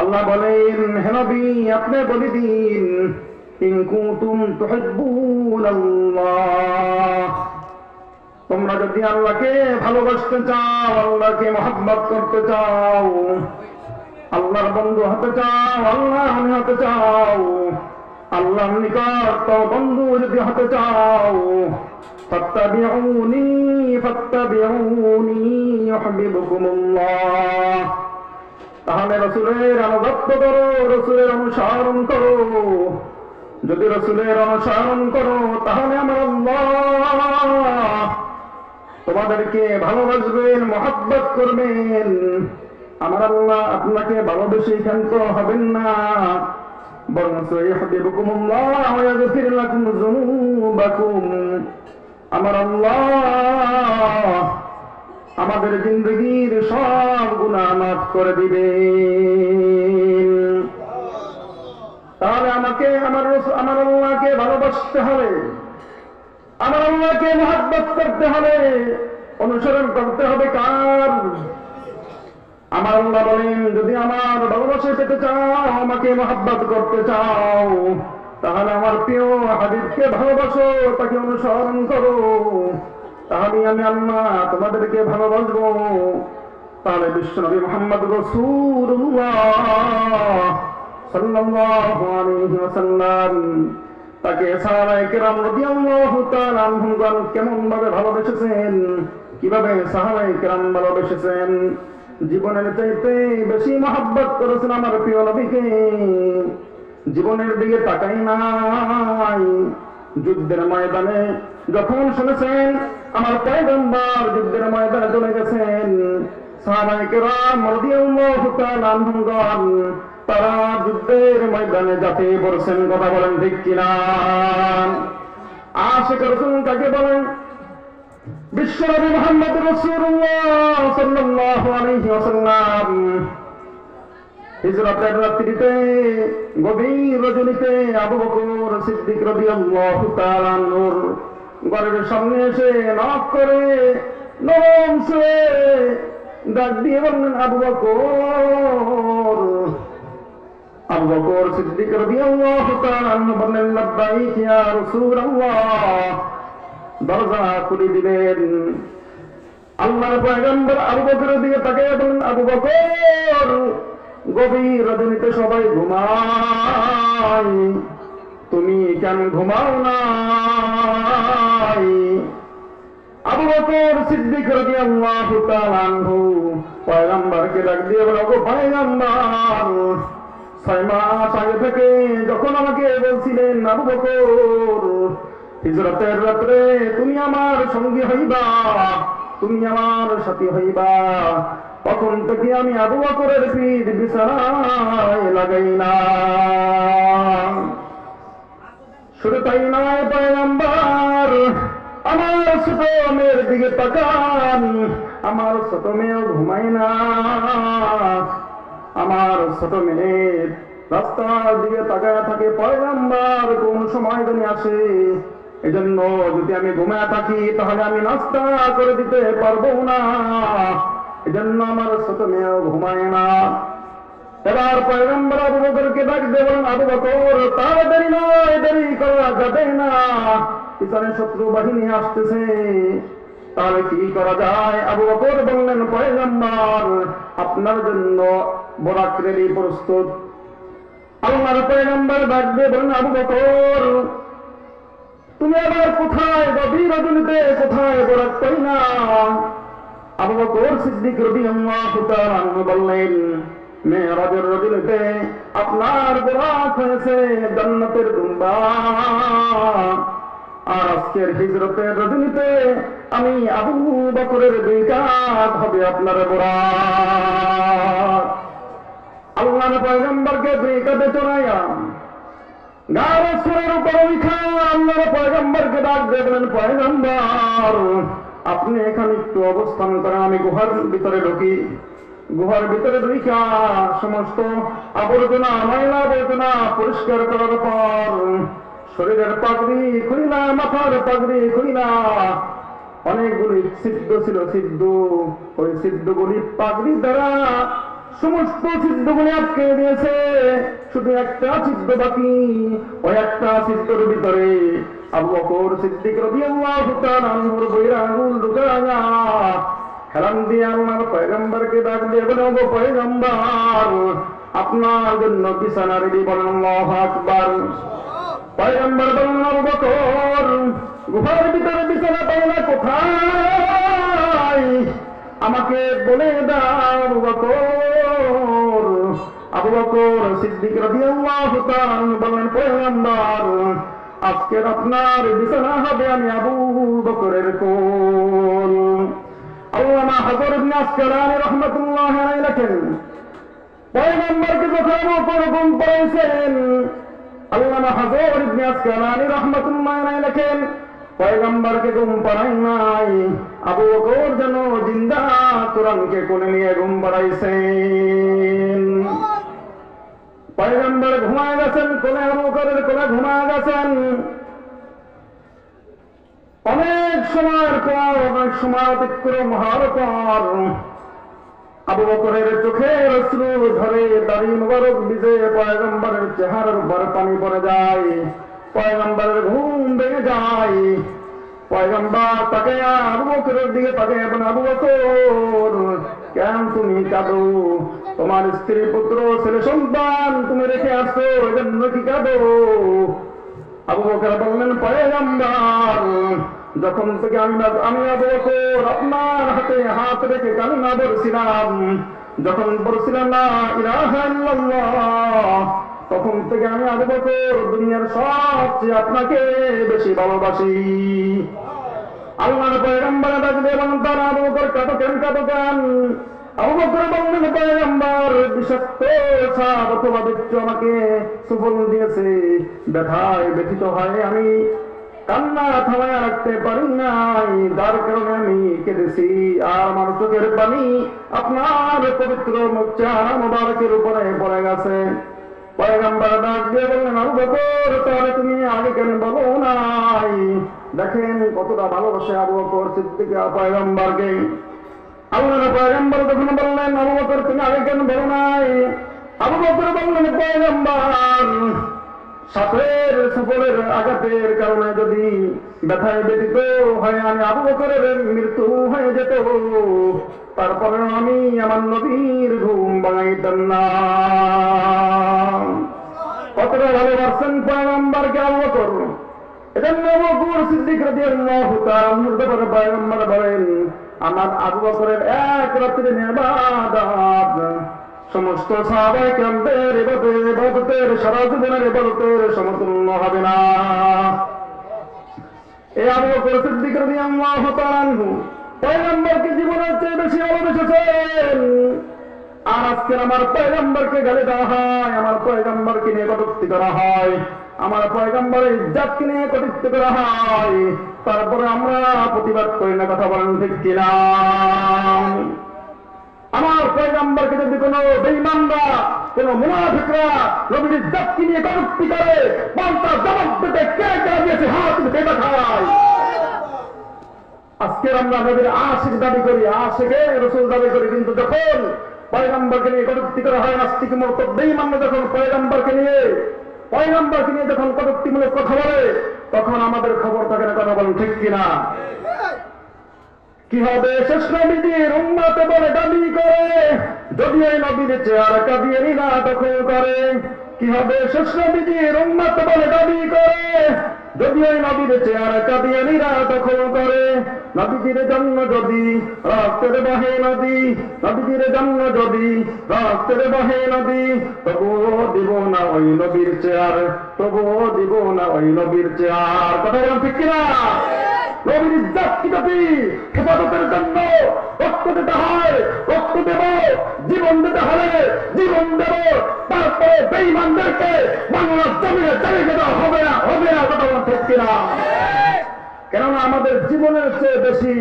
আল্লাহ বলেন, হে নবী আপনি বলে দিন তোমরা যদি আল্লাহকে ভালোবাসতে চাও, আল্লাহকে মহব্বত করতে চাও, আল্লাহর বন্ধু হতে চাও আল্লাহ হতে চাও, আল্লাহর নিকট বন্ধু যদি হতে চাও, ফাত্তাবিউনি ফাত্তাবিউনি ইউহিব্বুকুমুল্লাহ। তাহলে রসুলের আনুগত্য করো, রসুলের অনুসরণ করো। যদি রসুলের অনুসরণ করো, তাহলে আমার তোমাদেরকে ভালোবাসবেন, মহাব্বত করবেন। আমার আল্লাহ আপনাকে ভালোবেসে ক্ষান্ত হবেন না। আমার আল্লাহ আমাদের জিন্দগির সব মাফ করে দিবেন। তাহলে আমাকে, আমার আমার আল্লাহকে ভালোবাসতে হবে। আমার আল্লাহকে মহাব্বত করতে হবে। অনুসরণ করতে হবে কার? আমার আল্লাহ বলেন, যদি আমার ভালোবাসা পেতে চাও, আমাকে মহাব্বত করতে চাও, তাহলে আমার প্রিয় হাবিবকে ভালোবাসো, তাকে অনুসরণ করো। তাহলে আমি আল্লাহ তোমাদেরকে ভালোবাসবো। তাহলে বিশ্বনবী মোহাম্মদ রসুল্লাহ সাল্লাল্লাহু আলাইহি ওয়াসাল্লাম, তাকে সাহাবায়ে কেরাম রাদিয়াল্লাহু তাআলা আনহুগণ কেমন ভাবে ভালোবেসেছেন? কীভাবে সাহাবায়ে কেরাম ভালোবেসেছেন? জীবনের চাইতে বেশি মহব্বত করেছেন আমার প্রিয় নবীকে। জীবনের দিকে তাকাই নাই। যুদ্ধের ময়দানে যখন শুনেছেন, আমার পয়গম্বর যুদ্ধের ময়দানে চলে গেছেন। তারা যুদ্ধের ময়দানে যাতে পড়ছেন কথা বলেন ঠিক কিনা? আশেখ রসুল তাকে বলেন বিশ্বনবী মোহাম্মদ গভীর রজনীতে আবু ঘরের সামনে এসে নক করে নরম ডাক দিয়ে বললেন, আবু বকর। আবু বকর সিদ্দিক রাদিয়াল্লাহু তাআলা বললেন, লাব্বাইক ইয়া রাসূলুল্লাহ। দরজা খুলে দিলেন। আল্লাহর পয়গম্বর আবু বকরের দিকে তাকিয়ে বললেন, আবু বকর, গভীর রজনীতে সবাই ঘুমায়। তুমি কেন ঘুমাও নাই? আবু বকর সিদ্দিক রাদিয়াল্লাহু তাআলা আনহু পয়গম্বরকে ডাক দিয়ে বলে, ওগো পয়গম্বর যখন আমাকে বলছিলেন, আবু বকর, হিজরতের রাত্রে তুমি আমার সঙ্গী হইবা, তুমি আমার সাথী হইবা, তখন থেকে আমি আবু বকরের পিঠ বিছানায় লাগাই না। শুধু তাই নয়, পয়গম্বর আমার ছোট মেয়ের দিকে তাকান। আমার ছোট মেয়েও ঘুমায় না। আমার ছোট মেয়ের রাস্তার দিকে তাকায় থাকে পয়গম্বর, কোন সময় জানি আসে, এজন্য যদি আমি ঘুমায় থাকি, তাহলে আমি নাস্তা করে দিতে পারব না। এজন্য আমার ছোট মেয়েও ঘুমায় না। এবার পয়গম্বর আবু বকরকে ডাক দিয়ে বলেন, আবু বকর তাড়াতাড়ি নয়, দেরি করা যাবে না। পিছনে শত্রু বাহিনী আসতেছে। তাহলে কি করা যায়? আবু বকর বললেন, পয়গম্বর, আপনার জন্য বরাক রেডি প্রস্তুত। আল্লাহর পয়গম্বর ডাক দিয়ে বলেন, আবু বকর, তুমি আবার কোথায়? গভীর রজনীতে কোথায় বরাক পাই না? আবু বকর সিদ্দিক রবি তাআলা আনহু বললেন মেরাজের রজনীতে আপনার বরাক হয়েছে জান্নাতের দুম্বা আর আজকের হিজরতের রজনীতে আমি আবু বকরের দুই হবে আপনার বরাক আল্লাহর পয়গম্বরকে দুই চড়াইয়া গায়ের উপর উঠা আল্লাহর পয়গম্বরকে ডাক দেবেন পয়গম্বর, আপনি এখানে একটু অবস্থান করেন, আমি গুহার ভিতরে ঢুকি। গুহার ভিতরে ঢুকা সমস্ত আবর্জনা ময়লা আবর্জনা পরিষ্কার করার পর শরীরের পাগড়ি খুলিনা মাথার পাগড়ি খুলিনা অনেকগুলি সিদ্ধ ছিল সিদ্ধ ওই সিদ্ধগুলি পাগড়ি দ্বারা সমস্ত সিদ্ধগুলি আটকে দিয়েছে। শুধু একটা সিদ্ধ বাকি, ওই একটা সিদ্ধর ভিতরে আবু বকর সিদ্দিক রাদিয়াল্লাহু তাআলা আনহুর বইরা আঙুল ঢুকায়া হেলান দিয়ে আল্লাহর পয়গম্বরকে ডাক দিয়ে বলে, ওগো পয়গম্বর, আপনার জন্য বিছানা রেডি বলেন আল্লাহু আকবার। পয়গম্বর বললেন আবু গুহার ভিতরে বিছানা পাইলা কোথায়? আমাকে বলে দাও আবু আবু বকর সিদ্দিক রাদিয়াল্লাহু তাআলা বললেন, পয়গম্বর, আজকের আপনার বিছানা হবে আমি আবু বকরের কোল। আল্লামা হযরত ইবনে আসকালানি রাহমাতুল্লাহ আলাইহি লেখেন, পয়গম্বরকে যখন ওরকম পড়াইছেন আল্লামা হযরত ইবনে আসকালানি রাহমাতুল্লাহ আলাইহি লেখেন, পয়গম্বরকে ঘুম পাড়াই নাই, আবু বকর যেন জিন্দা কোরআনকে কোলে নিয়ে ঘুম পাড়াইছেন। পয়গম্বর ঘুমায় গেছেন কোলে আবু বকরের কোলে ঘুমায় গেছেন অনেক সময়ের পর অনেক সময় অতিক্রম হওয়ার পর আবু বকরের চোখের অশ্রু ধরে দাড়ি মুবারক ভিজে পয়গম্বরের চেহারার উপর পানি পড়ে যায়। পয়গম্বরের ঘুম ভেঙে যায়। পয়গম্বর তাকে আবু বকরের দিকে তাকে এবং আবু বকর, কেন তুমি কাঁদো? তোমার স্ত্রী, পুত্র, ছেলে, সন্তান তুমি রেখে আসছো, এজন্য কি কাঁদো? আবু বকর বললেন, পয়গম্বর যখন থেকে আমি আমি আবু বকর আপনার হাতে হাত রেখে কালিমা বলছিলাম যখন বলছিলাম না ইল্লাল্লাহ, তখন থেকে আমি আবু বকর দুনিয়ার সবচেয়ে আপনাকে বেশি ভালোবাসি। আল্লাহর পয়গম্বর ডাকলে এবং তার আবু বকর কাটো কেন কাটো কেন আবু বকর বললেন, পয়গম্বর, বিষাক্ত সাপ অথবা আমাকে সুফল দিয়েছে। ব্যথায় ব্যথিত হয় আমি। কান্না থামায় রাখতে পারি নাই। যার কারণে আমি কেঁদেছি। আর আমার চোখের পানি আপনার পবিত্র মুখা মোবারকের উপরে পড়ে গেছে। পয়গম্বর ডাক দিয়ে বললেন তাহলে তুমি আগে কেন বলো নাই? দেখেন কতটা ভালোবাসে বললেন আগে কেন নাই? বললেন, পয়গম্বর সাপের সুফলের আঘাতের কারণে যদি ব্যথায় ব্যতীত হয়, আমি আবু বকরের মৃত্যু হয়ে যেত। তারপরে আমি আমার নবীর ঘুম বাঙাইতাম না। কতটা ভালোবাসছেন পয়গম্বরকে আবু বকর? এজন্য আবু বকর সিদ্দিক রাদিয়াল্লাহু তাআলা ব্যাপারে পয়গম্বর বলেন, আমার আবু বকরের এক রাত্রি ইবাদত সমস্ত সাহাবায়ে কেরামদের ইবাদতের ইবাদতের সারা জীবনের ইবাদতের সমতুল্য হবে না। এই আবু বকর সিদ্দিক রাদিয়াল্লাহু তাআলা পয়গম্বরকে জীবনের চেয়ে বেশি ভালোবেসেছেন। আর আজকের আমার পয়গম্বরকে গালি দেওয়া হয়, আমার পয়গম্বরকে নিয়ে কটুক্তি করা হয়, আমার পয়গম্বরের ইজ্জাতকে নিয়ে কটুক্তি করা হয়। তারপরে আমরা প্রতিবাদ করি না, কথা বলেন ঠিক কিনা? আমার পয়গম্বরকে যদি কোনো বেঈমানরা, কোনো মুনাফিকরা নবীর ইজ্জাতকে নিয়ে কটুক্তি করে পাল্টা জবাব দিতে কে কে দিয়েছে? হাত দিতে দেখায়। আজকের আমরা নবীর আশিক দাবি করি আশিকে রসুল দাবি করি, কিন্তু যখন পয়গম্বরকে নিয়ে কটুক্তি করা হয় নাস্তিক মত বেঈমান যখন পয়গম্বরকে নিয়ে পয়গম্বরকে নিয়ে যখন কটুক্তিমূলক কথা বলে, তখন আমাদের খবর থাকে না কথা বলেন ঠিক কিনা? কি হবে শেষ নবীজির উম্মতে বলে দাবি করে? যদি এই নবীর চেয়ার কাদিয়ানিরা দখল করে। কি হবে শেষ নবীজির উম্মতে বলে দাবি করে? যদি এই নবীর চেয়ার কাদিয়ানিরা দখল করে। নবীজির জন্য যদি রক্তের বহে নদী, নবীজির জন্য যদি রক্তের বহে নদী, তবুও দিব না ওই নবীর চেয়ার, তবুও দিব না ওই নবীর চেয়ার। কথা ঠিক কিনা? নবীর ইজ্জত কি যদি হেফাজতের জন্য রক্ত দিতে হয়, রক্ত দেব, জীবন দিতে হলে জীবন দেব। তারপরে বেইমানদেরকে বাংলার চালিয়ে হবে না হবে না, কথা বলা কেননা আমাদের জীবনের চেয়ে বেশি